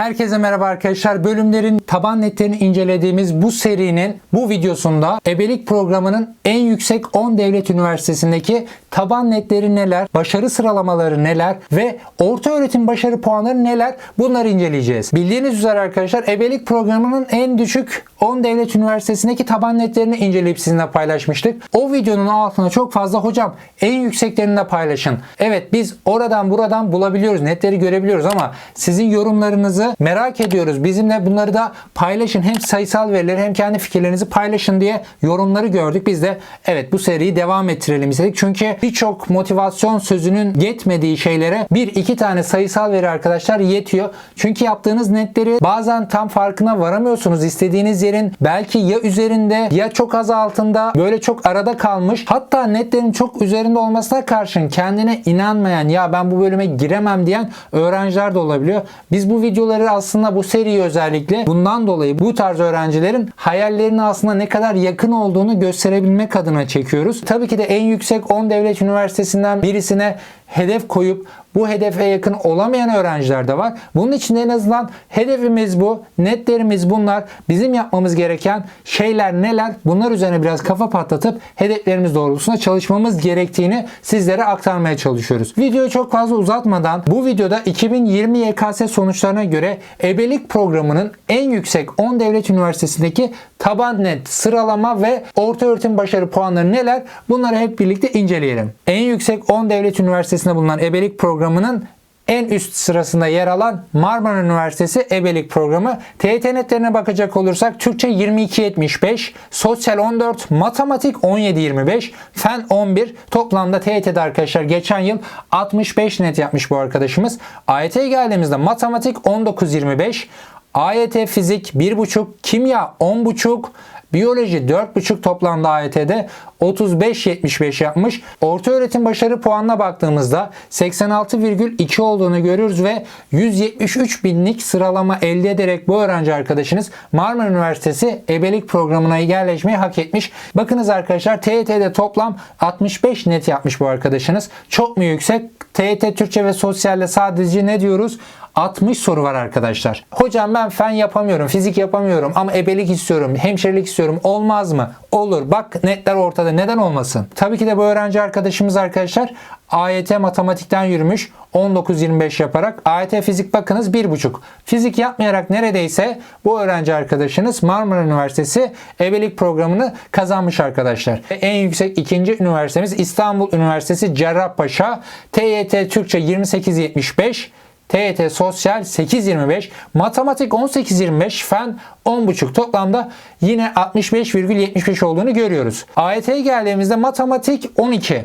Herkese merhaba arkadaşlar. Bölümlerin taban netlerini incelediğimiz bu serinin bu videosunda ebelik programının en yüksek 10 devlet üniversitesindeki taban netleri neler, başarı sıralamaları neler ve orta öğretim başarı puanları neler bunları inceleyeceğiz. Bildiğiniz üzere arkadaşlar ebelik programının en düşük 10 devlet üniversitesindeki taban netlerini inceleyip sizinle paylaşmıştık. O videonun altına çok fazla hocam en yükseklerini de paylaşın. Evet biz oradan buradan bulabiliyoruz, netleri görebiliyoruz ama sizin yorumlarınızı merak ediyoruz. Bizimle bunları da paylaşın. Hem sayısal verileri hem kendi fikirlerinizi paylaşın diye yorumları gördük. Biz de evet bu seriyi devam ettirelim istedik. Çünkü birçok motivasyon sözünün yetmediği şeylere bir iki tane sayısal veri arkadaşlar yetiyor. Çünkü yaptığınız netleri bazen tam farkına varamıyorsunuz. İstediğiniz yerin belki ya üzerinde ya çok az altında böyle çok arada kalmış. Hatta netlerin çok üzerinde olmasına karşın kendine inanmayan ya ben bu bölüme giremem diyen öğrenciler de olabiliyor. Biz bu videoları aslında bu seriyi özellikle bundan dolayı bu tarz öğrencilerin hayallerine aslında ne kadar yakın olduğunu gösterebilmek adına çekiyoruz. Tabii ki de en yüksek 10 devlet üniversitesinden birisine hedef koyup bu hedefe yakın olamayan öğrenciler de var. Bunun için en azından hedefimiz bu, netlerimiz bunlar. Bizim yapmamız gereken şeyler neler? Bunlar üzerine biraz kafa patlatıp hedeflerimiz doğrultusunda çalışmamız gerektiğini sizlere aktarmaya çalışıyoruz. Videoyu çok fazla uzatmadan bu videoda 2020 YKS sonuçlarına göre ebelik programının en yüksek 10 devlet üniversitesindeki taban net sıralama ve orta öğretim başarı puanları neler? Bunları hep birlikte inceleyelim. En yüksek 10 devlet üniversitesinde bulunan ebelik programının en üst sırasında yer alan Marmara Üniversitesi Ebelik Programı. TYT netlerine bakacak olursak Türkçe 22.75, Sosyal 14, Matematik 17.25, Fen 11. Toplamda TYT'de arkadaşlar geçen yıl 65 net yapmış bu arkadaşımız. AYT'ye geldiğimizde Matematik 19.25, AYT Fizik 1.5, Kimya 10.5, Biyoloji 4.5 toplamda AYT'de 35.75 yapmış. Orta öğretim başarı puanına baktığımızda 86,2 olduğunu görüyoruz ve 173 binlik sıralama elde ederek bu öğrenci arkadaşınız Marmara Üniversitesi ebelik programına yerleşmeyi hak etmiş. Bakınız arkadaşlar TYT'de toplam 65 net yapmış bu arkadaşınız. Çok mu yüksek? TYT Türkçe ve Sosyal'de sadece ne diyoruz? 60 soru var arkadaşlar. Hocam ben fen yapamıyorum, fizik yapamıyorum ama ebelik istiyorum, hemşirelik istiyorum. Olmaz mı? Olur. Bak netler ortada. Neden olmasın? Tabii ki de bu öğrenci arkadaşımız arkadaşlar AYT matematikten yürümüş 19-25 yaparak. AYT fizik bakınız 1,5. Fizik yapmayarak neredeyse bu öğrenci arkadaşınız Marmara Üniversitesi ebelik programını kazanmış arkadaşlar. En yüksek ikinci üniversitemiz İstanbul Üniversitesi Cerrahpaşa. TYT Türkçe 28-75. TYT Sosyal 8.25, Matematik 18.25, Fen 10.5 toplamda yine 65,75 olduğunu görüyoruz. AYT'ye geldiğimizde Matematik 12,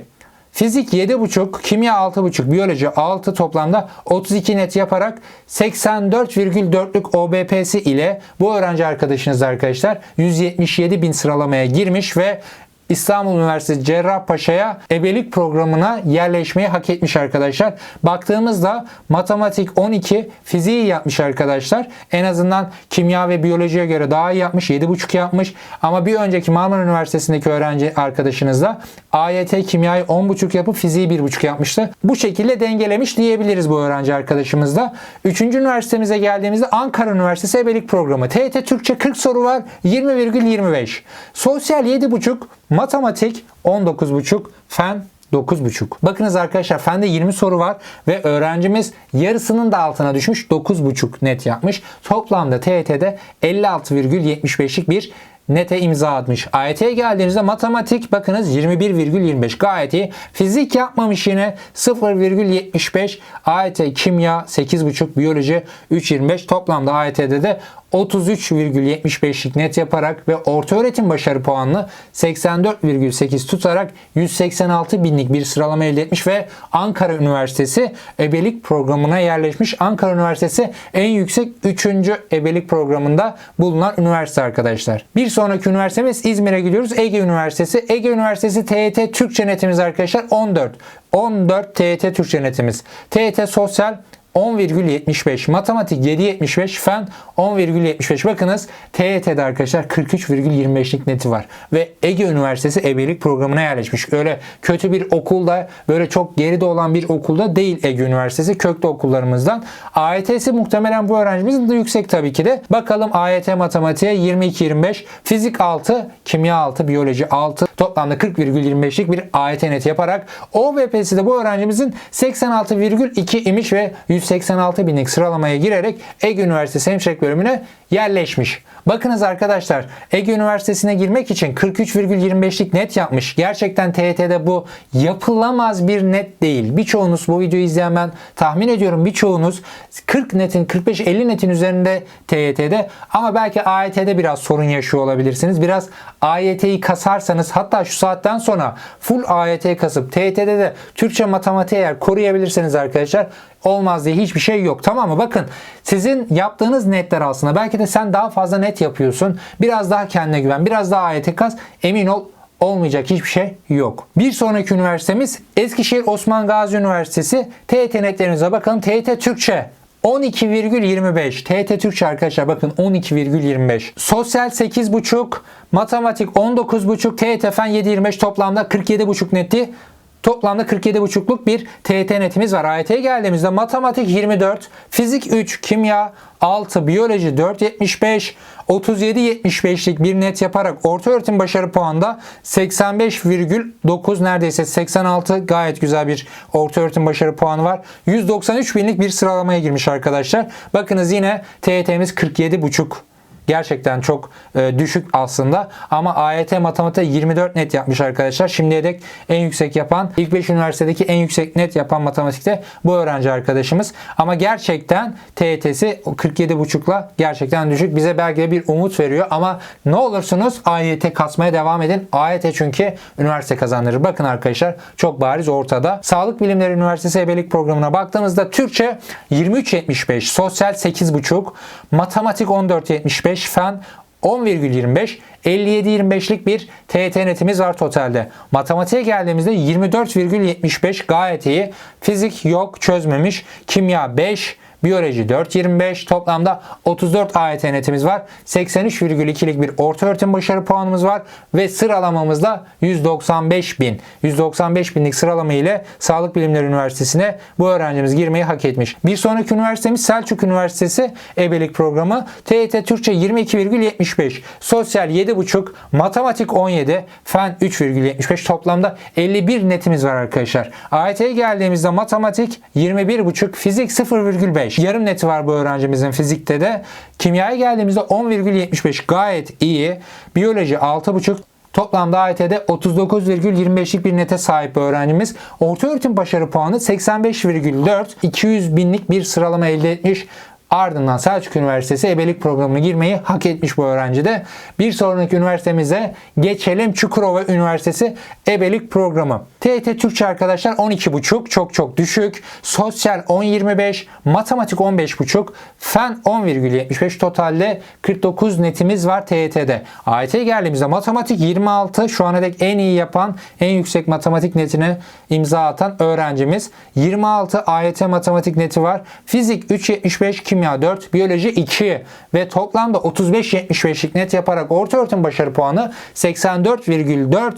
Fizik 7.5, kimya 6.5, biyoloji 6 toplamda 32 net yaparak 84,4'lük OBP'si ile bu öğrenci arkadaşınız arkadaşlar 177 bin sıralamaya girmiş ve İstanbul Üniversitesi Cerrahpaşa'ya ebelik programına yerleşmeyi hak etmiş arkadaşlar. Baktığımızda matematik 12, fiziği yapmış arkadaşlar. En azından kimya ve biyolojiye göre daha iyi yapmış. 7,5 yapmış. Ama bir önceki Marmara Üniversitesi'ndeki öğrenci arkadaşınız da AYT kimyayı 10,5 yapıp fiziği 1,5 yapmıştı. Bu şekilde dengelemiş diyebiliriz bu öğrenci arkadaşımız da. Üçüncü üniversitemize geldiğimizde Ankara Üniversitesi ebelik programı. TYT Türkçe 40 soru var. 20,25. Sosyal 7,5 Matematik 19,5, fen 9,5. Bakınız arkadaşlar fende 20 soru var ve öğrencimiz yarısının da altına düşmüş 9,5 net yapmış. Toplamda TYT'de 56,75'lik bir nete imza atmış. AYT'ye geldiğimizde matematik bakınız 21,25 gayet iyi. Fizik yapmamış yine 0,75. AYT kimya 8,5 biyoloji 3,25 toplamda AYT'de de 33,75'lik net yaparak ve orta öğretim başarı puanını 84,8 tutarak 186 binlik bir sıralama elde etmiş ve Ankara Üniversitesi ebelik programına yerleşmiş. Ankara Üniversitesi en yüksek 3. ebelik programında bulunan üniversite arkadaşlar. Bir sonraki üniversitemiz İzmir'e gidiyoruz. Ege Üniversitesi. Ege Üniversitesi TYT Türkçe netimiz arkadaşlar 14. 14 TYT Türkçe netimiz. TYT Sosyal 10,75. Matematik 7,75. Fen 10,75. Bakınız TYT'de arkadaşlar 43,25'lik neti var. Ve Ege Üniversitesi ebelik programına yerleşmiş. Öyle kötü bir okulda böyle çok geride olan bir okulda değil Ege Üniversitesi. Köklü okullarımızdan. AYT'si muhtemelen bu öğrencimizin de yüksek tabii ki de. Bakalım AYT matematiğe 22-25. Fizik 6, kimya 6, biyoloji 6. Toplamda 40,25'lik bir AYT neti yaparak OBP'si de bu öğrencimizin 86,2 imiş ve 186 binlik sıralamaya girerek Ege Üniversitesi Hemşirelik bölümüne yerleşmiş. Bakınız arkadaşlar Ege Üniversitesi'ne girmek için 43,25'lik net yapmış. Gerçekten TYT'de bu yapılamaz bir net değil. Birçoğunuz bu videoyu izleyen ben tahmin ediyorum birçoğunuz 40 netin 45-50 netin üzerinde TYT'de ama belki AYT'de biraz sorun yaşıyor olabilirsiniz. Biraz AYT'yi kasarsanız hatta şu saatten sonra full AYT kasıp TYT'de de Türkçe matematiği eğer koruyabilirseniz arkadaşlar olmaz diye hiçbir şey yok. Tamam mı? Bakın sizin yaptığınız netler aslında belki de sen daha fazla net yapıyorsun. Biraz daha kendine güven. Biraz daha AYT kas. Emin ol olmayacak hiçbir şey yok. Bir sonraki üniversitemiz Eskişehir Osman Gazi Üniversitesi. TYT netlerinize bakalım. TYT Türkçe 12,25. TYT Türkçe arkadaşlar bakın 12,25. Sosyal 8,5. Matematik 19,5. TYT Fen 7,25 toplamda 47,5 netti. Toplamda 47,5'luk bir TYT netimiz var. AYT'ye geldiğimizde matematik 24, fizik 3, kimya 6, biyoloji 4.75, 37.75'lik bir net yaparak orta öğretim başarı puanında 85,9 neredeyse 86 gayet güzel bir orta öğretim başarı puanı var. 193 binlik bir sıralamaya girmiş arkadaşlar. Bakınız yine TYT'miz 47,5 Gerçekten çok e, düşük aslında. Ama AYT matematikte 24 net yapmış arkadaşlar. Şimdiye dek en yüksek yapan, ilk 5 üniversitedeki en yüksek net yapan matematikte bu öğrenci arkadaşımız. Ama gerçekten TYT'si 47.5'la gerçekten düşük. Bize belki de bir umut veriyor. Ama ne olursunuz AYT kasmaya devam edin. AYT çünkü üniversite kazandırır. Bakın arkadaşlar çok bariz ortada. Sağlık Bilimleri Üniversitesi ebelik programına baktığımızda Türkçe 23.75, sosyal 8.5, matematik 14.75, fen 10,25 57-25'lik bir TYT netimiz var totalde. Matematiğe geldiğimizde 24,75 gayet iyi. Fizik yok çözmemiş. Kimya 5, Biyoloji 4.25 toplamda 34 AYT netimiz var. 83,2'lik bir orta öğretim başarı puanımız var ve sıralamamızda 195 bin. 195 binlik sıralama ile Sağlık Bilimleri Üniversitesi'ne bu öğrencimiz girmeyi hak etmiş. Bir sonraki üniversitemiz Selçuk Üniversitesi ebelik programı. TYT Türkçe 22,75, sosyal 7,5, matematik 17, fen 3,75 toplamda 51 netimiz var arkadaşlar. AYT'ye geldiğimizde matematik 21,5, fizik 0,5. Yarım neti var bu öğrencimizin fizikte de. Kimyaya geldiğimizde 10,75 gayet iyi. Biyoloji 6,5. Toplamda AYT'de 39,25'lik bir nete sahip öğrencimiz. Orta öğretim başarı puanı 85,4. 200 binlik bir sıralama elde etmiş. Ardından Selçuk Üniversitesi ebelik programına girmeyi hak etmiş bu öğrenci de. Bir sonraki üniversitemize geçelim. Çukurova Üniversitesi ebelik programı. TYT Türkçe arkadaşlar 12,5 çok çok düşük. Sosyal 10,25, matematik 15,5, fen 10,75 totalde 49 netimiz var TYT'de. AYT'ye geldiğimizde matematik 26 şu ana dek en iyi yapan, en yüksek matematik netine imza atan öğrencimiz. 26 AYT matematik neti var. Fizik 3,75, kimya 4, biyoloji 2 ve toplamda 35-75'lik net yaparak orta öğretim başarı puanı 84,4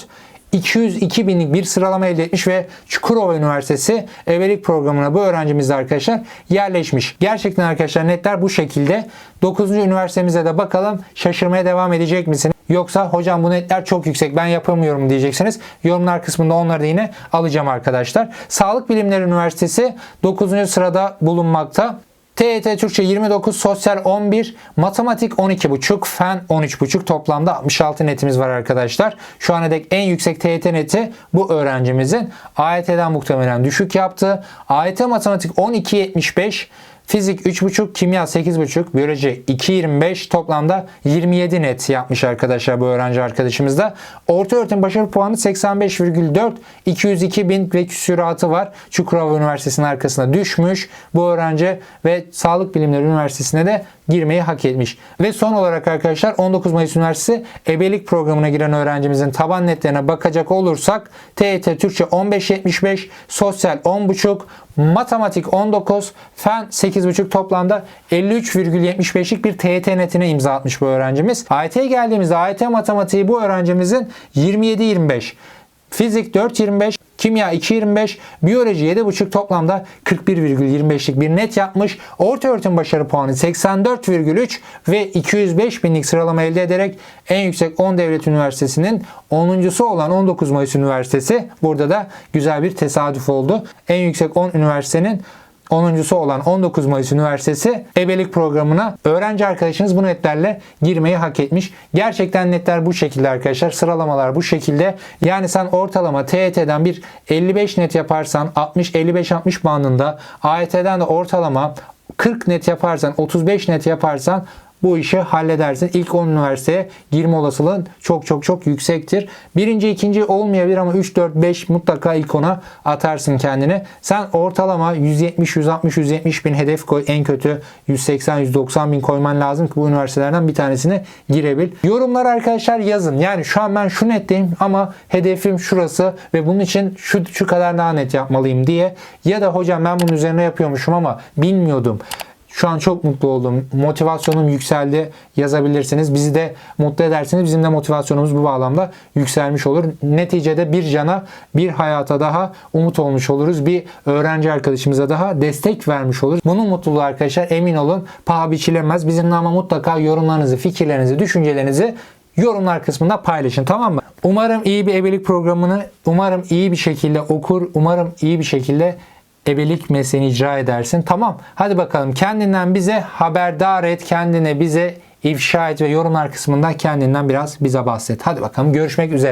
202 binlik bir sıralama elde etmiş ve Çukurova Üniversitesi ebelik programına bu öğrencimiz arkadaşlar yerleşmiş. Gerçekten arkadaşlar netler bu şekilde. 9. üniversitemize de bakalım şaşırmaya devam edecek misiniz? Yoksa hocam bu netler çok yüksek ben yapamıyorum diyeceksiniz. Yorumlar kısmında onları da yine alacağım arkadaşlar. Sağlık Bilimleri Üniversitesi 9. sırada bulunmakta. TET Türkçe 29, sosyal 11, matematik 12,5, fen 13,5 toplamda 66 netimiz var arkadaşlar. Şu ana dek en yüksek TET neti bu öğrencimizin. AYT'den muhtemelen düşük yaptı. AYT matematik 12,75, Fizik 3.5, kimya 8.5, biyoloji 2.25 toplamda 27 net yapmış arkadaşlar bu öğrenci arkadaşımız da. Orta öğretim başarı puanı 85,4 202 bin ve küsuratı var. Çukurova Üniversitesi'nin arkasına düşmüş bu öğrenci ve Sağlık Bilimleri Üniversitesi'ne de girmeyi hak etmiş. Ve son olarak arkadaşlar 19 Mayıs Üniversitesi ebelik programına giren öğrencimizin taban netlerine bakacak olursak TET Türkçe 15.75, sosyal 10.5, matematik 19, fen 8.5 toplamda 53,75'lik bir TET netine imza atmış bu öğrencimiz. AYT'ye geldiğimizde AYT matematiği bu öğrencimizin 27-25. Fizik 4.25, kimya 2.25, biyoloji 7.5 toplamda 41,25'lik bir net yapmış. Orta öğretim başarı puanı 84,3 ve 205 binlik sıralama elde ederek en yüksek 10 devlet üniversitesinin 10.sü olan 19 Mayıs Üniversitesi burada da güzel bir tesadüf oldu. En yüksek 10 üniversitenin 10.sü olan 19 Mayıs Üniversitesi ebelik programına öğrenci arkadaşınız bu netlerle girmeyi hak etmiş. Gerçekten netler bu şekilde arkadaşlar. Sıralamalar bu şekilde. Yani sen ortalama TET'den bir 55 net yaparsan 60-55-60 bandında AYT'den de ortalama 40 net yaparsan 35 net yaparsan bu işi halledersin. İlk 10 üniversiteye girme olasılığın çok çok çok yüksektir. Birinci, ikinci olmayabilir ama 3, 4, 5 mutlaka ilk 10'a atarsın kendini. Sen ortalama 170, 160, 170 bin hedef koy. En kötü 180, 190 bin koyman lazım ki bu üniversitelerden bir tanesine girebil. Yorumlar arkadaşlar yazın. Yani şu an ben şu netteyim ama hedefim şurası ve bunun için şu, şu kadar daha net yapmalıyım diye. Ya da hocam ben bunun üzerine yapıyormuşum ama bilmiyordum. Şu an çok mutlu oldum. Motivasyonum yükseldi yazabilirsiniz. Bizi de mutlu edersiniz. Bizim de motivasyonumuz bu bağlamda yükselmiş olur. Neticede bir cana, bir hayata daha umut olmuş oluruz. Bir öğrenci arkadaşımıza daha destek vermiş oluruz. Bunun mutluluğu arkadaşlar emin olun paha biçilemez. Bizimle ama mutlaka yorumlarınızı, fikirlerinizi, düşüncelerinizi yorumlar kısmında paylaşın tamam mı? Umarım iyi bir ebelik programını umarım iyi bir şekilde okur, umarım iyi bir şekilde ebelik mesleğini icra edersin. Tamam hadi bakalım kendinden bize haberdar et, kendine bize ifşa et ve yorumlar kısmında kendinden biraz bize bahset. Hadi bakalım görüşmek üzere.